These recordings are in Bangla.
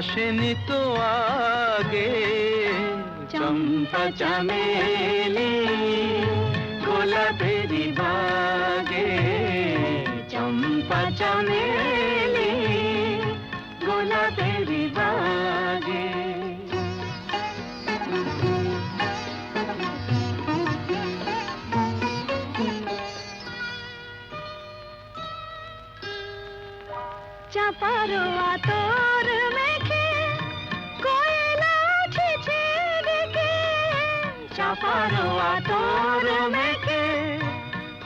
আসেনি তো আগে। চম্পা চামেলি গোলাপেরি বাগে। চম্পা চামেলি গোলাপেরি বাগে। চাপারো আতর চাপারো আতর মেখে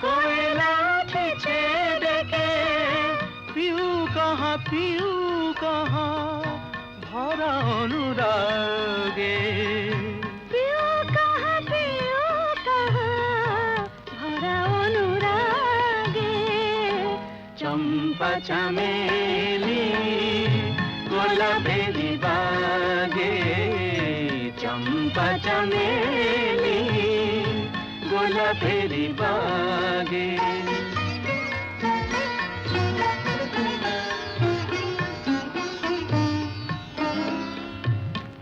কোয়েলা উঠেছে ডেকে। পিউ কাহা পিউ কাহা ভরা অনুরাগে। চম্পা চামেলি গোলাপেরি চামেলি গোলাপেরি বাগে।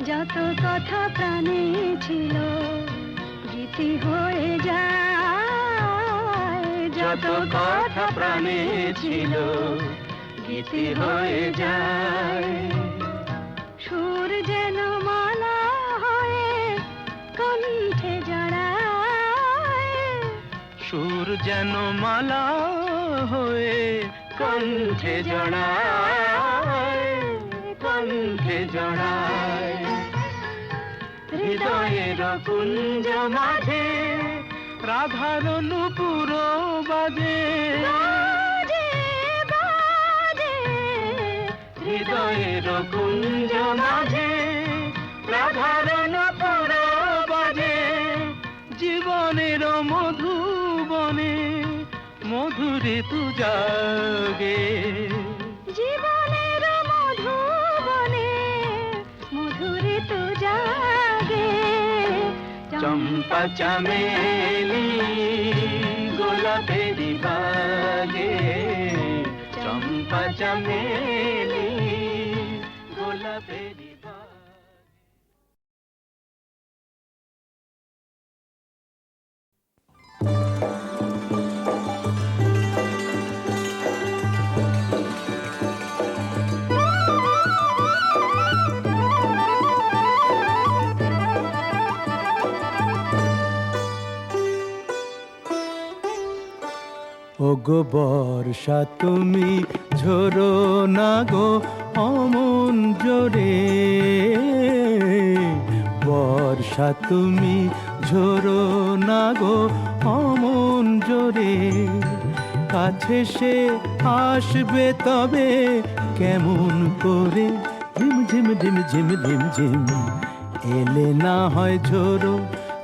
যত কথা প্রাণে ছিল, গীতি হয়ে যায়। যত কথা প্রাণে ছিল, গীতি হয়ে যায়। সুর যেন মালা হয়ে কণ্ঠে জড়ায় কণ্ঠে জড়ায়। হৃদয়ের কুঞ্জ মাঝে রাধার নুপুর বাজে। হৃদয়ের কুঞ্জ মাঝে রাধার নুপুর বাজে। জীবনের মধুবনে মধুরে তু জাগে। জীবনের মধুবনে মধুরে তো জাগে। চম্পা চামেলি গোলাপেরি বাগে। চম্পা চামেলি ওগো বর্ষা, তুমি ঝোরো না গো অমন জোরে। বর্ষা, তুমি ঝোরো না গো অমন জোরে। কাছে সে আসবে তবে কেমন করে? ঝিম ঝিম ঝিম ঝিম ঝিম ঝিম। এলে না হয় ঝোরো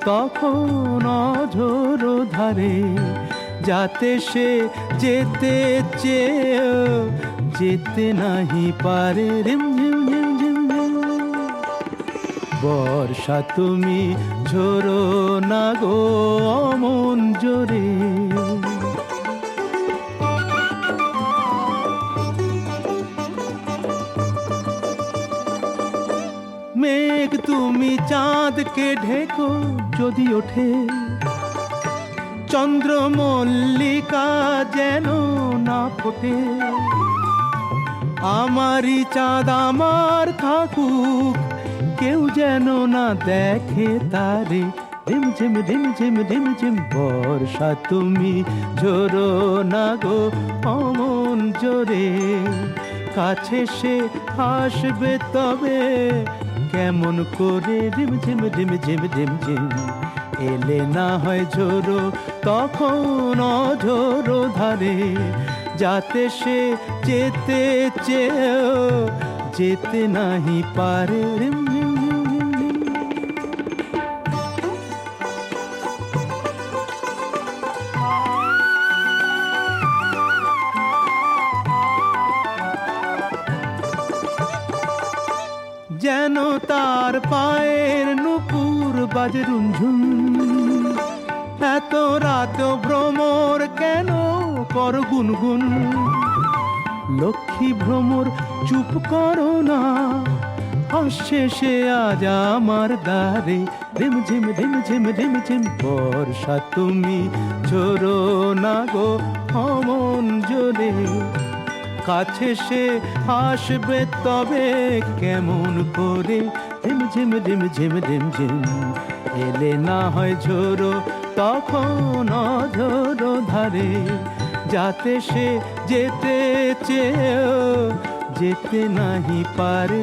তখন ঝোরো ধারে। যাতে সে যেতে চেয়েও, যেতে নাহি পারে। রিম ঝিম ঝিম ঝিম বর্ষা তুমি ঝোরো না গো অমন জোরে। মেঘ তুমি চাঁদকে ঢেকো, যদি ওঠে। চন্দ্র মল্লিকা যেন না ফোটে আমারই চাঁদ আমার থাকুক কেউ যেন না দেখে তারে ঝিম ঝিম ঝিম ঝিম ঝিম ঝিম বর্ষা তুমি ঝোরো না গো অমন জোরে কাছে সে আসবে তবে কেমন করে রিম ঝিম ঝিম ঝিম ঝিম ঝিম এলে না হয় ঝোরো তখন অঝোরো ধারে যাতে সে যেতে চেয়েও, যেতে নাহি পারে। যেন তার পায়ের নুপুর বাজে রুনঝুন এত রাত ভ্রমর কেন কর গুনগুন? লক্ষ্মী ভ্রমর, চুপ করো না। সে আজ আমার দ্বারে রিম ঝিম রিম ঝিম রিম ঝিম বর্ষা তুমি ঝোরো না গো অমন জোরে। কাছে সে আসবে তবে কেমন করে? ঝিম ঝিম ঝিম ঝিম ঝিম ঝিম এলে না হয় ঝোরো তখন অধর ধারে যাতে সে যেতে চেয়েও যেতে নাহি পারে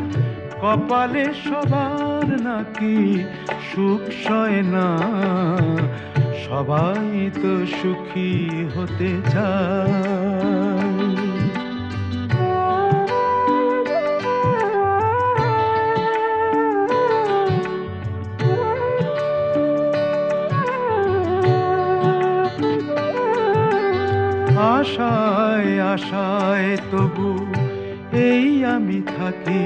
কপালে সবার নাকি সুখ সয় না? সবাই তো সুখী হতে চায়। আশায় আশায় তবু এই আমি থাকি।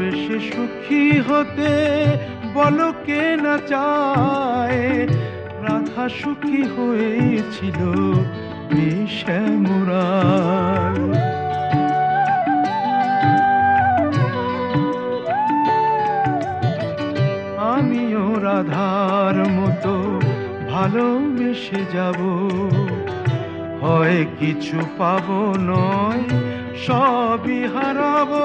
ভালোবেসে সুখী হতে বলো কে না চায়। রাধা সুখী হয়েছিল আমিও রাধার মতো ভালোবেসে যাব। হয় কিছু পাবো নয়, সবই হারাবো।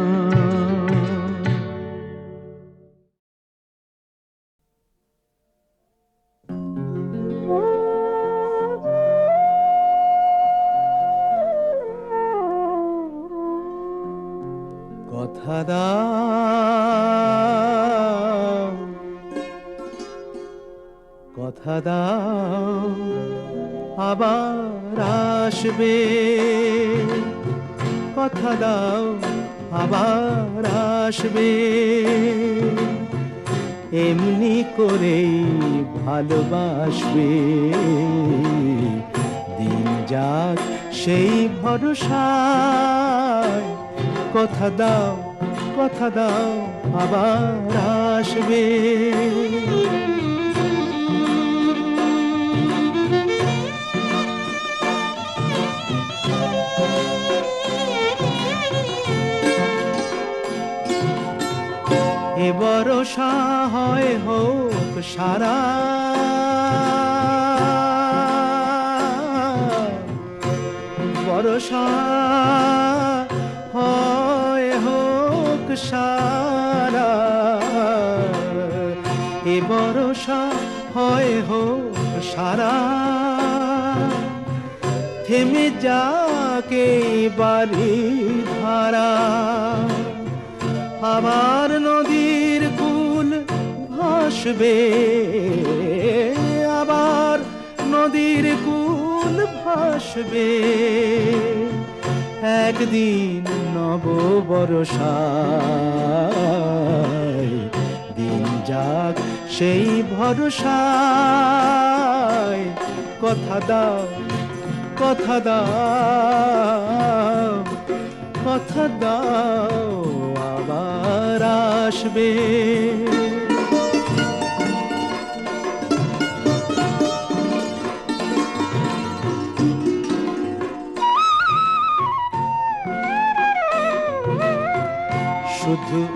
আসবে। কথা দাও, আবার আসবে। এমনি করেই ভালোবাসবে। দিন যাক সেই ভরসায়। কথা দাও কথা দাও, আবার আসবে। এ হয় হোক সারা। ভরসা হয় হোক সারা। এ ভরসা হয় হোক সারা। থেমে যাকে বাড়ি ধারা আবার কুল ভাসবে আবার নদীর কুল ভাসবে। একদিন নব বরসায় দিন যাক সেই ভরসায়। কথা দাও কথা দাও কথা দাও, আবার আসবে।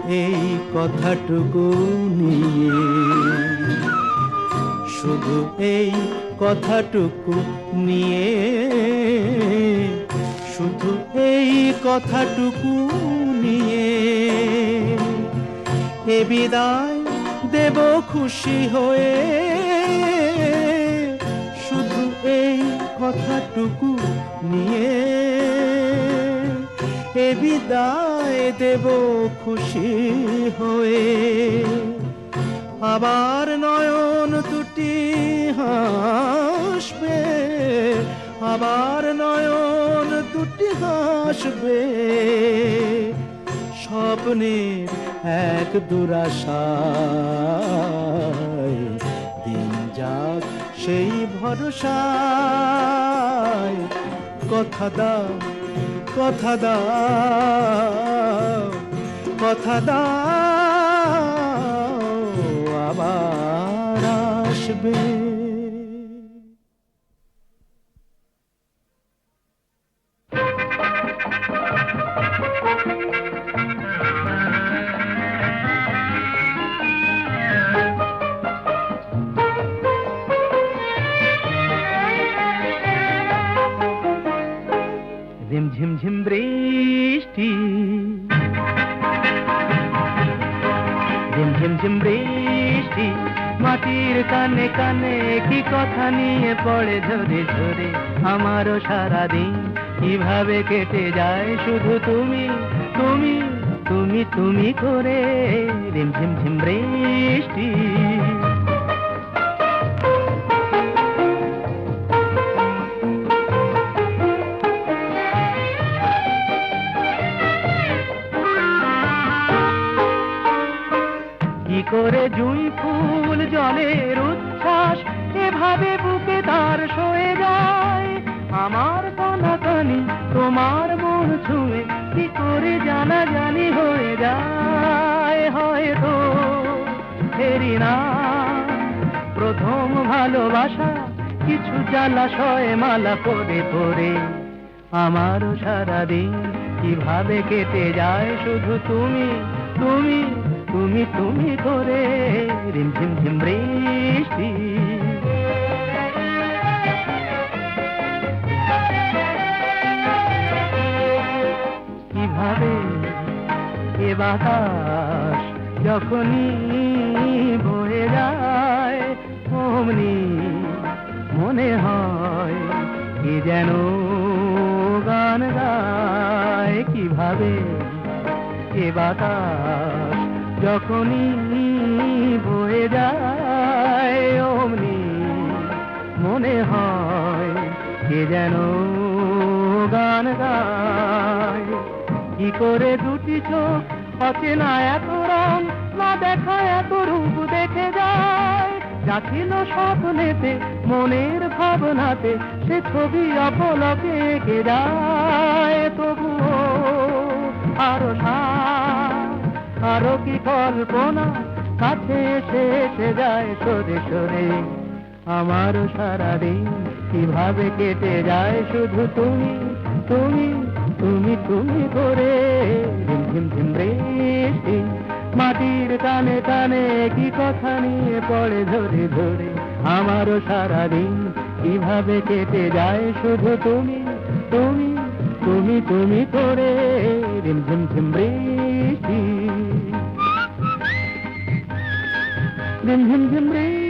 এই কথাটুকু নিয়ে। শুধু এই কথাটুকু নিয়ে। শুধু এই কথাটুকু নিয়ে। এ বিদায় দেব খুশি হয়ে। শুধু এই কথাটুকু নিয়ে। বিদায় দেব খুশি হয়ে। আবার নয়ন দুটি হাসবে, আবার নয়ন দুটি হাসবে। স্বপ্নের এক দুরাশায় দিন যাক সেই ভরসায়, কথা দাও। কথা দাও কথা দাও আবার আসবে। কেটে যায় শুধু তুমি তুমি তুমি তুমি করে ঝিমঝিম ঝিম বৃষ্টি। কি করে জুই ফুল জলের উচ্ছ্বাস, এভাবে বুকে তার সয়ে যায়। আমার তোমার মন ছুঁয়ে কি করে জানা জানি হয়ে যায় হয়তো। ফেরি না, প্রথম ভালোবাসা কিছু জ্বালাশয় মালা পরে পরে। আমারও সারাদিন কীভাবে কেটে যায় শুধু তুমি তুমি তুমি তুমি করে রিম ঝিম ঝিম বৃষ্টি। বাতাস যখনই বয়ে যায়, অমনি মনে হয় কি যেন গান গায়, কীভাবে এ বাতাস যখনই বয়ে যায়, অমনি মনে হয় কে যেন গান গায়। কি করে দুটি চোখ অচেনা এত রং, না দেখা এত রূপ দেখে যায়। যা ছিল স্বপ্নেতে, মনের ভাবনাতে, সে ছবি অপলকে এঁকে যায় তবুও আরও আরও কি কল্পনা? কাছে এসে এসে যায় সরে সরে। আমারও সারাদিন কীভাবে কেটে যায় শুধু তুমি তুমি তুমি তুমি করে টানে টানে কি কথা নিয়ে পড়ে ধরে ধরে? আমারও সারাদিন কীভাবে কেটে যায় শুধু তুমি তুমি তুমি তুমি করে দিন ঝিম বৃষ্টি। দিন ঝিম ঝিম বৃষ্টি।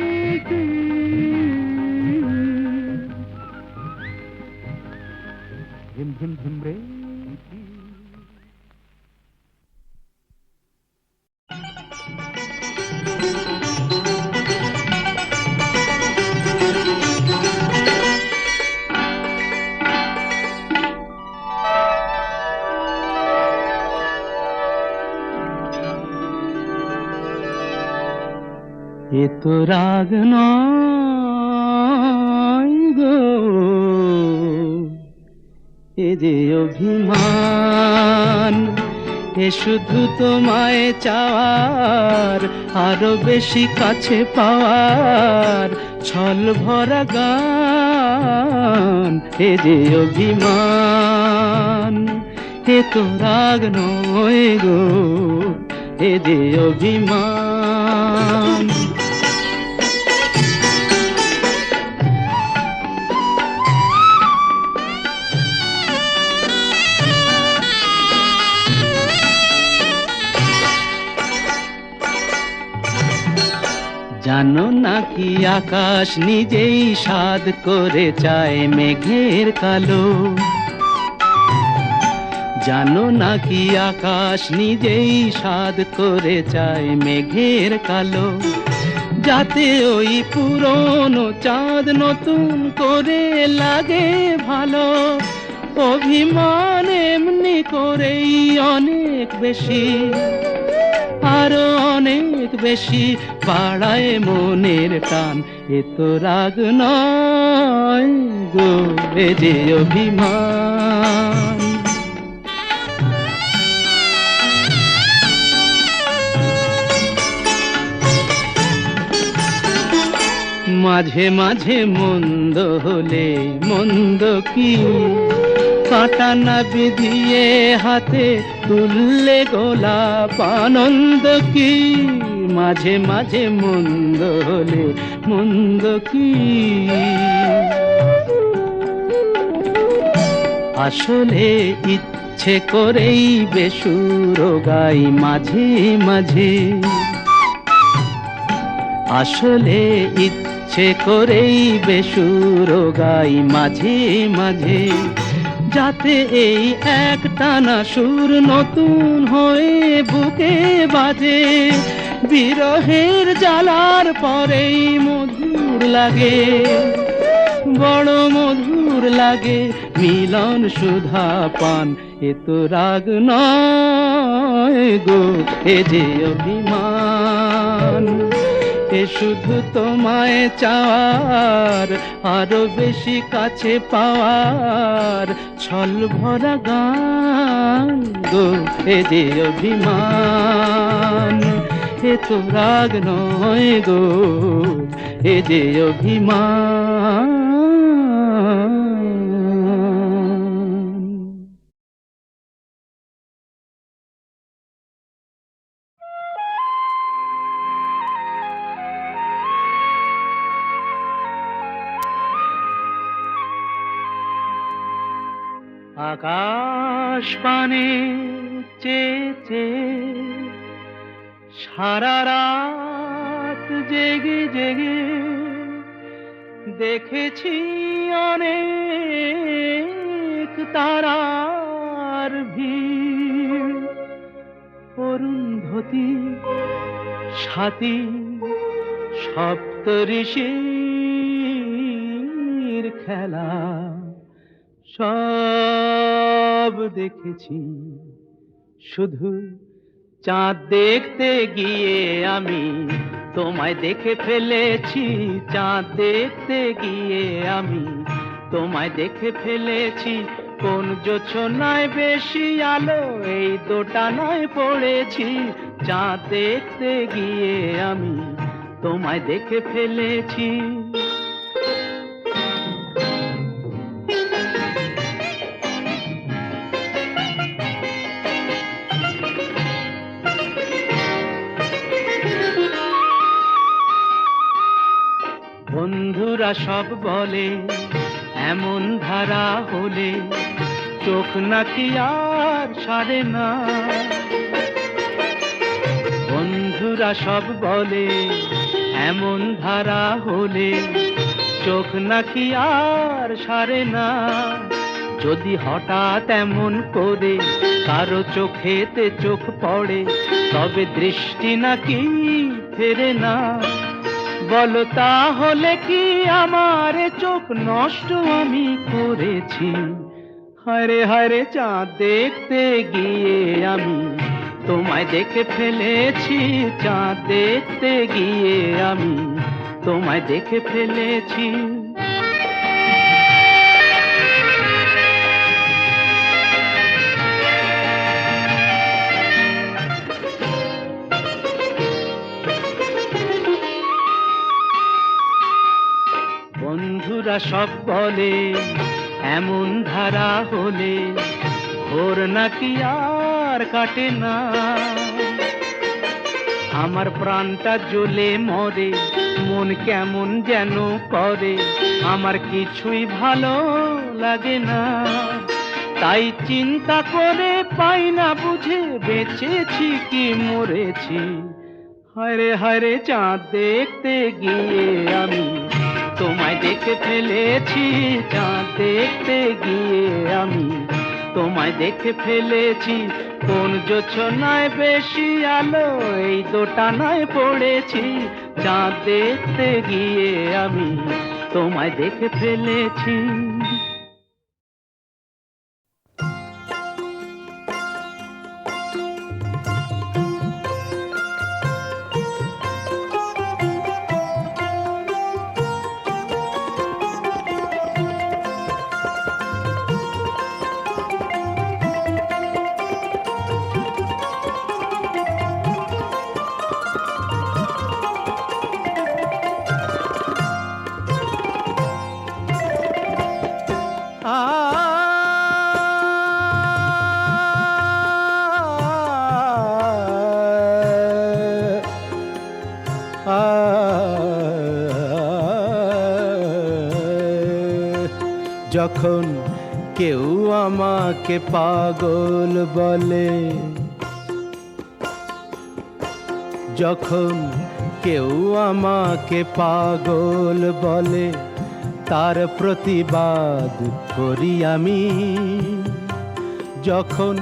এ তো রাগ গো। এ যে অভিমান, এ শুধু তোমায় চাওয়ার, আরও বেশি কাছে পাওয়ার ছল ভরা গান, এ যে অভিমান, এ তো রাগ নয় গো, এ যে অভিমান। জানো নাকি আকাশ নিজেই সাদ করে চায় মেঘের কালো? জানো নাকি আকাশ নিজেই সাদ করে চায় মেঘের কালো? যাতে ওই পুরনো চাঁদ নতুন করে লাগে ভালো। অভিমান এমনি করেই অনেক বেশি। আরও অনেক বেশি পাড়ায় মনের টান। এত রাগ নয় যে অভিমান। মাঝে মাঝে মন্দ হলে মন্দ কি? কাঁটা বিধিয়ে হাতে তুললে গোলাপ আনন্দ কি? মাঝে মাঝে মন্দ হলে মন্দ কি? আসলে ইচ্ছে করেই বেসুর গাই মাঝে মাঝে। আসলে ইচ্ছে করেই বেসুর গাই মাঝে মাঝে। যাতে এই এক টানা সুর নতুন হয়ে বুকে বাজে। বিরহের জ্বালার পরেই মধুর লাগে, বড় মধুর লাগে মিলন সুধা পান। এ তো রাগ নয় গো, এ যে অভিমান। এ শুধু তোমায় চাওয়ার, আরও বেশি কাছে পাওয়ার। ছল ভরা গান গো, এ যে অভিমান। এ তো রাগ নয় গো এ যে অভিমান। সাথী সপ্তঋষির খেলা সব দেখেছি। শুধু চাঁদ দেখতে গিয়ে আমি তোমায় দেখে ফেলেছি। চাঁদ দেখতে গিয়ে আমি তোমায় দেখে ফেলেছি। কোন জোছনায় বেশি আলো এই দোটানায় পড়েছি। চাঁদ দেখতে গিয়ে আমি তোমায় দেখে ফেলেছি। বন্ধুরা সব বলে, এমন ধারা হলে চোখ নাকি আর সারে না। বন্ধুরা সব বলে, এমন ধারা হলে চোখ নাকি আর সারে না। যদি হঠাৎ এমন করে কারও চোখেতে চোখ পড়ে, তবে দৃষ্টি নাকি ফেরে না। বলো তাহলে কি আমার চোখ নষ্ট আমি করেছি? হরে হরে চাঁদ দেখতে গিয়ে আমি তোমায় দেখে ফেলেছি, চাঁদ দেখতে গিয়ে আমি। তোমায় দেখে ফেলেছি। বন্ধুরা সব বলে, এমন ধারা হলে ভোর নাকি আর কাটে না। আমার প্রাণটা জ্বলে মরে, মন কেমন যেন করে। আমার কিছুই ভালো লাগে না। তাই চিন্তা করে পাই না বুঝে, বেঁচেছি কি মরেছি। হরে হরে চাঁদ দেখতে গিয়ে আমি তোমায় দেখে ফেলেছি। চাঁদ দেখতে গিয়ে আমি তোমায় দেখে ফেলেছি। কোন যোচনায় বেশি আলো, এই দোটানায় পড়েছি। চাঁদ দেখতে গিয়ে আমি তোমায় দেখে ফেলেছি। যখন কেউ আমাকে পাগল বলে। যখন কেউ আমাকে পাগল বলে, তার প্রতিবাদ করি আমি। যখন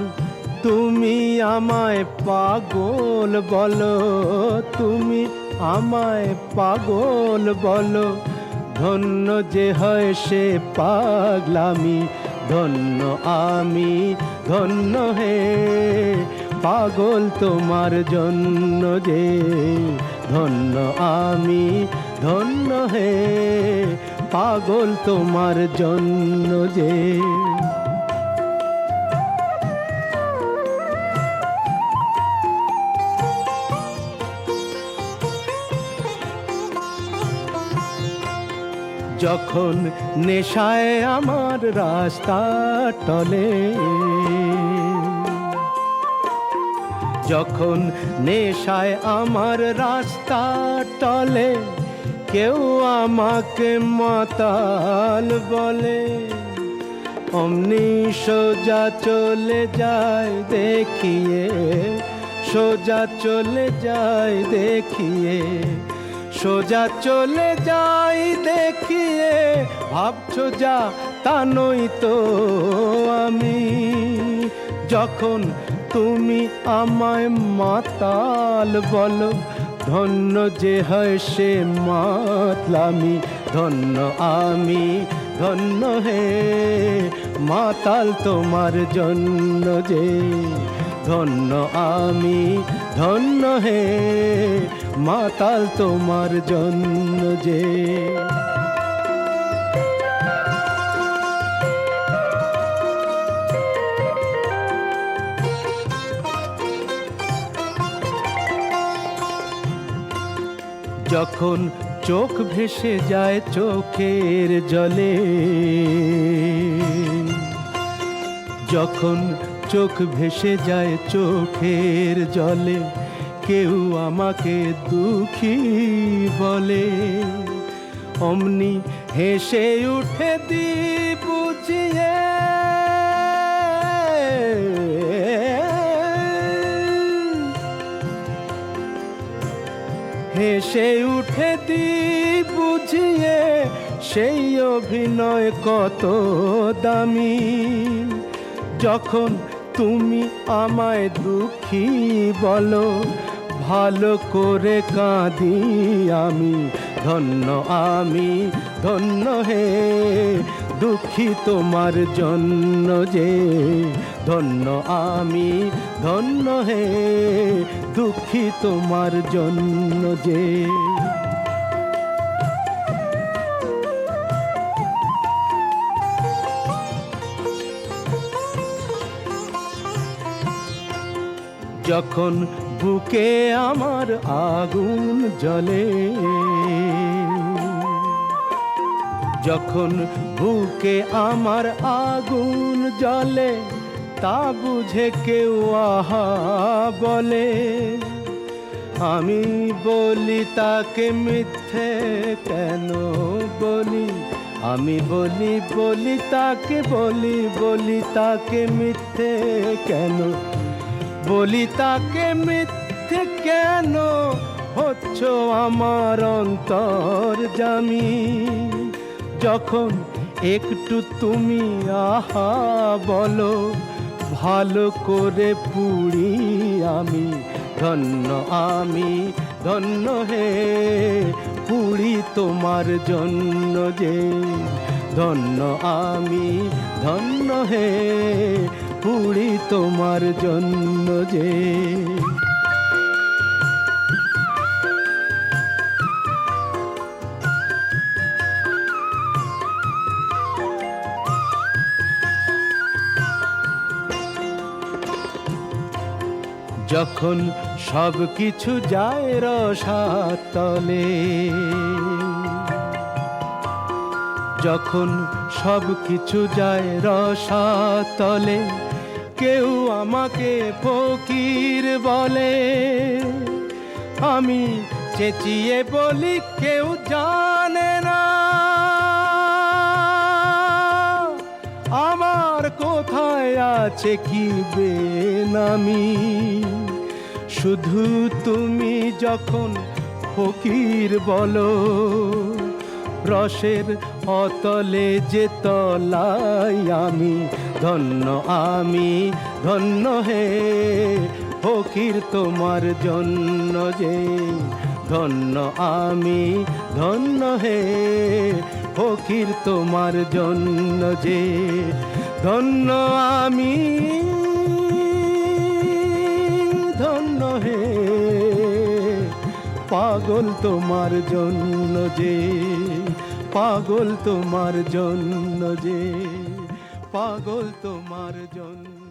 তুমি আমায় পাগল বলো, তুমি আমায় পাগল বলো ধন্য যে হয় সে পাগলামি, ধন্য আমি, ধন্য হে পাগল তোমার জন্য যে, ধন্য আমি, ধন্য হে পাগল তোমার জন্য যে। যখন নেশায় আমার রাস্তা টলে, যখন নেশায় আমার রাস্তা টলে, কেউ আমাকে মাতাল বলে। অমনি সোজা চলে যায়, দেখিয়ে, সোজা চলে যায়, দেখিয়ে সোজা চলে যাই দেখিয়ে, ভাবছ যা তা নই তো আমি। যখন তুমি আমায় মাতাল বলো, ধন্য যে হয় সে মাতলামি, ধন্য আমি, ধন্য হে মাতাল তোমার জন্য যে, ধন্য আমি ধন্য হে মাতাল তোমার জন্য যে। যখন চোখ ভেসে যায় চোখের জলে যখন চোখ ভেসে যায় চোখের জলে। কেউ আমাকে দুঃখী বলে। অমনি হেসে উঠে দি বুঝিয়ে হেসে উঠে দি বুঝিয়ে সেই অভিনয় কত দামি। যখন তুমি আমায় দুঃখী বলো, ভালো করে কাঁদি আমি, ধন্য আমি, ধন্য হে, দুঃখী তোমার জন্য যে, ধন্য আমি, ধন্য হে, দুঃখী তোমার জন্য যে। যখন বুকে আমার আগুন জ্বলে, যখন বুকে আমার আগুন জ্বলে, তা বুঝে কেউ আহা বলে। আমি বলি, তাকে মিথ্যে কেন বলি? আমি বলি বলি, তাকে বলি বলি, তাকে মিথ্যে কেন বলি তাকে মিথ্যে কেন হচ্ছ আমার অন্তর জামি? যখন একটু তুমি আহা বলো, ভালো করে পুড়ি আমি, ধন্য আমি, ধন্য হে পুড়ি তোমার জন্য যে, ধন্য আমি, ধন্য হে পুড়ি তোমার জন্য যে। যখন সব কিছু যায় রসাতলে যখন সব কিছু যায় রসাতলে কেউ আমাকে ফকির বলে। আমি চেঁচিয়ে বলি, কেউ জানে না। আমার কোথায় আছে কি বেনামি? শুধু তুমি যখন ফকির বলো। রসের অতলে যে তলাই আমি, ধন্য আমি, ধন্য হে। ফকির তোমার জন্য যে, ধন্য আমি, ধন্য হে। ফকির তোমার জন্য যে, ধন্য আমি, ধন্য হে। পাগল তোমার জন্য যে। পাগল তোমার জন্য যে পাগল তোমার জন্য